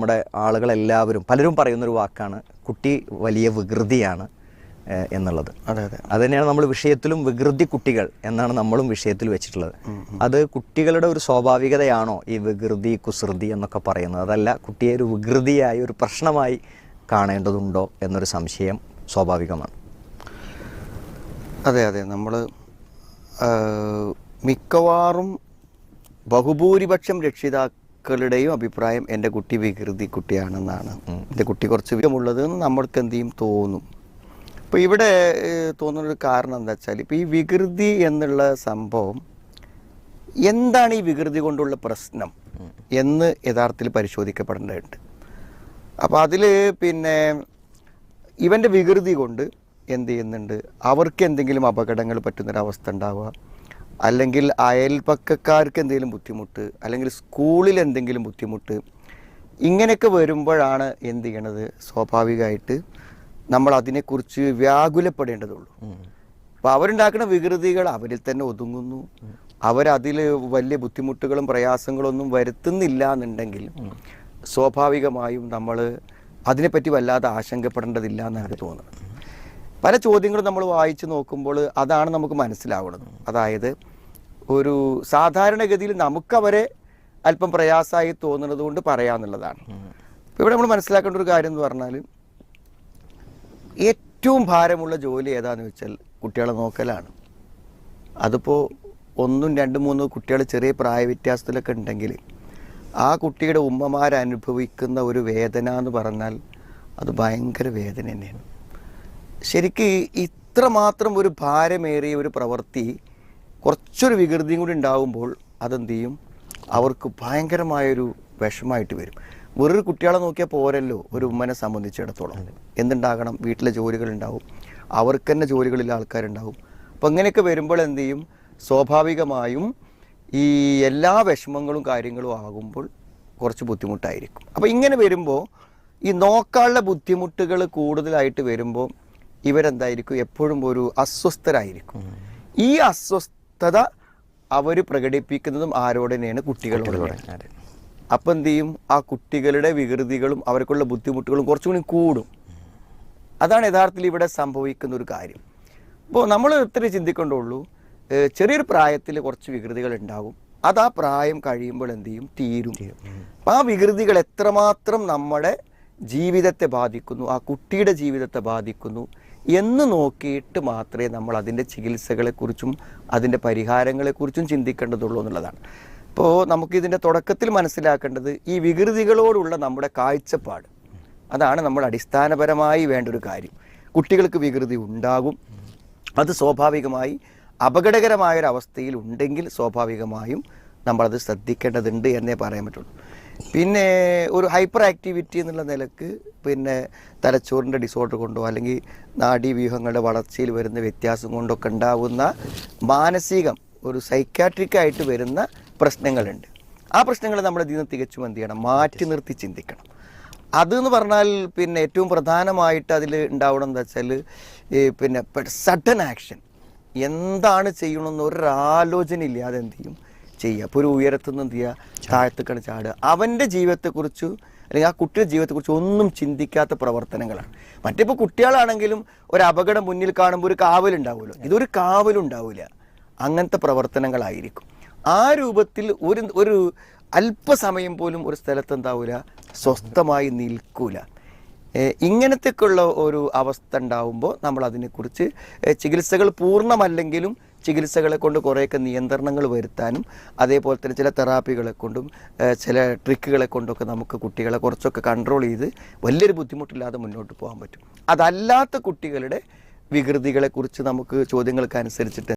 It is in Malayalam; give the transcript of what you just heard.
നമ്മുടെ ആളുകളെല്ലാവരും പലരും പറയുന്നൊരു വാക്കാണ് കുട്ടി വലിയ വികൃതിയാണ് എന്നുള്ളത്. അതെ അതെ. അത് തന്നെയാണ് നമ്മൾ വിഷയത്തിലും വികൃതി കുട്ടികൾ എന്നാണ് നമ്മളും വിഷയത്തിൽ വെച്ചിട്ടുള്ളത്. അത് കുട്ടികളുടെ ഒരു സ്വാഭാവികതയാണോ ഈ വികൃതി കുസൃതി എന്നൊക്കെ പറയുന്നത്? അതല്ല കുട്ടിയെ ഒരു വികൃതിയായി ഒരു പ്രശ്നമായി കാണേണ്ടതുണ്ടോ എന്നൊരു സംശയം സ്വാഭാവികമാണ്. അതെ അതെ. നമ്മൾ മിക്കവാറും ബഹുഭൂരിപക്ഷം രക്ഷിതാക്കളുടെയും അഭിപ്രായം എന്റെ കുട്ടി വികൃതി കുട്ടിയാണെന്നാണ്. എന്റെ കുട്ടി കുറച്ച് വികമുള്ളത് എന്ന് നമ്മൾക്ക് എന്ത് ചെയ്യും തോന്നും. അപ്പോൾ ഇവിടെ തോന്നുന്നൊരു കാരണം എന്താ വെച്ചാൽ ഇപ്പോൾ ഈ വികൃതി എന്നുള്ള സംഭവം എന്താണ് ഈ വികൃതി കൊണ്ടുള്ള പ്രശ്നം എന്ന് യഥാർത്ഥത്തിൽ പരിശോധിക്കപ്പെടേണ്ടതുണ്ട്. അപ്പോൾ അതിൽ പിന്നെ ഇവന്റെ വികൃതി കൊണ്ട് എന്ത് ചെയ്യുന്നുണ്ട്? അവർക്ക് എന്തെങ്കിലും അപകടങ്ങൾ പറ്റുന്നൊരവസ്ഥ ഉണ്ടാവുക. അല്ലെങ്കിൽ അയൽപക്കക്കാർക്ക് എന്തെങ്കിലും ബുദ്ധിമുട്ട് അല്ലെങ്കിൽ സ്കൂളിൽ എന്തെങ്കിലും ബുദ്ധിമുട്ട് ഇങ്ങനെയൊക്കെ വരുമ്പോഴാണ് എന്ത് ചെയ്യണത്? സ്വാഭാവികമായിട്ട് നമ്മൾ അതിനെക്കുറിച്ച് വ്യാകുലപ്പെടേണ്ടതുള്ളൂ. അപ്പോൾ അവരുണ്ടാക്കുന്ന വികൃതികൾ അവരിൽ തന്നെ ഒതുങ്ങുന്നു. അവരതിൽ വലിയ ബുദ്ധിമുട്ടുകളും പ്രയാസങ്ങളൊന്നും വരുത്തുന്നില്ല എന്നുണ്ടെങ്കിൽ സ്വാഭാവികമായും നമ്മൾ അതിനെപ്പറ്റി വല്ലാതെ ആശങ്കപ്പെടേണ്ടതില്ല എന്നാണ് എനിക്ക് തോന്നുന്നത്. പല ചോദ്യങ്ങളും നമ്മൾ വായിച്ചു നോക്കുമ്പോൾ അതാണ് നമുക്ക് മനസ്സിലാവുന്നത്. അതായത് ഒരു സാധാരണഗതിയിൽ നമുക്കവരെ അല്പം പ്രയാസമായി തോന്നുന്നത് കൊണ്ട് പറയാന്നുള്ളതാണ്. ഇവിടെ നമ്മൾ മനസ്സിലാക്കേണ്ട ഒരു കാര്യം എന്ന് പറഞ്ഞാൽ ഏറ്റവും ഭാരമുള്ള ജോലി ഏതാന്ന് വെച്ചാൽ കുട്ടികളെ നോക്കലാണ്. അതിപ്പോൾ ഒന്നും രണ്ടും മൂന്നും കുട്ടികൾ ചെറിയ പ്രായ വ്യത്യാസത്തിലൊക്കെ ഉണ്ടെങ്കിൽ ആ കുട്ടിയുടെ ഉമ്മമാരനുഭവിക്കുന്ന ഒരു വേദന എന്ന് പറഞ്ഞാൽ അത് ഭയങ്കര വേദന തന്നെയാണ്. ശരിക്കും ഇത്രമാത്രം ഒരു ഭാരമേറിയ ഒരു പ്രവൃത്തി കുറച്ചൊരു വികൃതിയും കൂടി ഉണ്ടാവുമ്പോൾ അതെന്ത് ചെയ്യും അവർക്ക് ഭയങ്കരമായൊരു വിഷമായിട്ട് വരും. വേറൊരു കുട്ടികളെ നോക്കിയാൽ പോരല്ലോ ഒരു ഉമ്മനെ സംബന്ധിച്ചിടത്തോളം. എന്തുണ്ടാകണം? വീട്ടിലെ ജോലികൾ ഉണ്ടാവും അവർക്ക് തന്നെ ജോലികളിലെ ആൾക്കാരുണ്ടാവും. അപ്പം അങ്ങനെയൊക്കെ വരുമ്പോൾ എന്ത് ചെയ്യും സ്വാഭാവികമായും ഈ എല്ലാ വിഷമങ്ങളും കാര്യങ്ങളും ആകുമ്പോൾ കുറച്ച് ബുദ്ധിമുട്ടായിരിക്കും. അപ്പോൾ ഇങ്ങനെ വരുമ്പോൾ ഈ നോക്കാനുള്ള ബുദ്ധിമുട്ടുകൾ കൂടുതലായിട്ട് വരുമ്പോൾ ഇവരെന്തായിരിക്കും? എപ്പോഴും ഒരു അസ്വസ്ഥരായിരിക്കും. ഈ അസ്വസ്ഥത അവർ പ്രകടിപ്പിക്കുന്നതും ആരോട് തന്നെയാണ് കുട്ടികളോട്. അപ്പം എന്ത് ചെയ്യും? ആ കുട്ടികളുടെ വികൃതികളും അവർക്കുള്ള ബുദ്ധിമുട്ടുകളും കുറച്ചുകൂടി കൂടും അതാണ് യഥാർത്ഥത്തിൽ ഇവിടെ സംഭവിക്കുന്ന ഒരു കാര്യം. അപ്പോൾ നമ്മൾ ഇത്ര ചിന്തിക്കേണ്ടുള്ളൂ ചെറിയൊരു പ്രായത്തിൽ കുറച്ച് വികൃതികൾ ഉണ്ടാകും. അത് ആ പ്രായം കഴിയുമ്പോൾ എന്ത് ചെയ്യും? തീരും. അപ്പം ആ വികൃതികൾ എത്രമാത്രം നമ്മുടെ ജീവിതത്തെ ബാധിക്കുന്നു ആ കുട്ടിയുടെ ജീവിതത്തെ ബാധിക്കുന്നു എന്ന് നോക്കിയിട്ട് മാത്രമേ നമ്മൾ അതിന്റെ ചികിത്സകളെക്കുറിച്ചും അതിന്റെ പരിഹാരങ്ങളെക്കുറിച്ചും ചിന്തിക്കേണ്ടതുള്ളൂ എന്നുള്ളതാണ്. ഇപ്പോൾ നമുക്കിതിന്റെ തുടക്കത്തിൽ മനസ്സിലാക്കേണ്ടത് ഈ വികൃതികളോടുള്ള നമ്മുടെ കാഴ്ചപ്പാട്. അതാണ് നമ്മൾ അടിസ്ഥാനപരമായി വേണ്ട ഒരു കാര്യം. കുട്ടികൾക്ക് വികൃതി ഉണ്ടാകും. അത് സ്വാഭാവികമായി അപകടകരമായൊരവസ്ഥയിൽ ഉണ്ടെങ്കിൽ സ്വാഭാവികമായും നമ്മളത് ശ്രദ്ധിക്കേണ്ടതുണ്ട് എന്നേ പറയാൻ പറ്റുള്ളൂ. പിന്നെ ഒരു ഹൈപ്പർ ആക്ടിവിറ്റി എന്നുള്ള നിലയ്ക്ക് പിന്നെ തലച്ചോറിന്റെ ഡിസോർഡർ കൊണ്ടോ അല്ലെങ്കിൽ നാഡീവ്യൂഹങ്ങളുടെ വളർച്ചയിൽ വരുന്ന വ്യത്യാസം കൊണ്ടൊക്കെ ഉണ്ടാവുന്ന മാനസികം ഒരു സൈക്കാട്രിക്കായിട്ട് വരുന്ന പ്രശ്നങ്ങളുണ്ട്. ആ പ്രശ്നങ്ങൾ നമ്മൾ ഇതിൽ നിന്ന് തികച്ചും എന്ത് ചെയ്യണം? മാറ്റി നിർത്തി ചിന്തിക്കണം. അതെന്ന് പറഞ്ഞാൽ പിന്നെ ഏറ്റവും പ്രധാനമായിട്ട് അതിൽ ഉണ്ടാവണം എന്താ വെച്ചാൽ പിന്നെ സഡൻ ആക്ഷൻ എന്താണ് ചെയ്യണമെന്ന് ഒരാലോചന ഇല്ലാതെ എന്ത് ചെയ്യും? ചെയ്യുക. ഇപ്പോൾ ഒരു ഉയരത്തുനിന്ന് എന്ത് ചെയ്യുക? താഴത്തേക്കാണ് ചാടുക. അവന്റെ ജീവിതത്തെക്കുറിച്ച് അല്ലെങ്കിൽ ആ കുട്ടിയുടെ ജീവിതത്തെക്കുറിച്ച് ഒന്നും ചിന്തിക്കാത്ത പ്രവർത്തനങ്ങളാണ്. മറ്റിപ്പോൾ കുട്ടികളാണെങ്കിലും ഒരു അപകടം മുന്നിൽ കാണുമ്പോൾ ഒരു കാവലുണ്ടാവുമല്ലോ ഇതൊരു കാവലുണ്ടാവില്ല അങ്ങനത്തെ പ്രവർത്തനങ്ങളായിരിക്കും. ആ രൂപത്തിൽ ഒരു ഒരു അല്പസമയം പോലും ഒരു സ്ഥലത്ത് എന്താവില്ല സ്വസ്ഥമായി നിൽക്കൂല. ഇങ്ങനത്തേക്കുള്ള ഒരു അവസ്ഥ ഉണ്ടാവുമ്പോൾ നമ്മൾ അതിനെക്കുറിച്ച് ചികിത്സകൾ പൂർണമല്ലെങ്കിലും ചികിത്സകളെ കൊണ്ട് കുറേയൊക്കെ നിയന്ത്രണങ്ങൾ വരുത്താനും അതേപോലെ തന്നെ ചില തെറാപ്പികളെ കൊണ്ടും ചില ട്രിക്കുകളെ കൊണ്ടൊക്കെ നമുക്ക് കുട്ടികളെ കുറച്ചൊക്കെ കൺട്രോൾ ചെയ്ത് വലിയൊരു ബുദ്ധിമുട്ടില്ലാതെ മുന്നോട്ട് പോകാൻ പറ്റും. അതല്ലാത്ത കുട്ടികളുടെ വികൃതികളെക്കുറിച്ച് നമുക്ക് ചോദ്യങ്ങൾക്ക് അനുസരിച്ചിട്ട്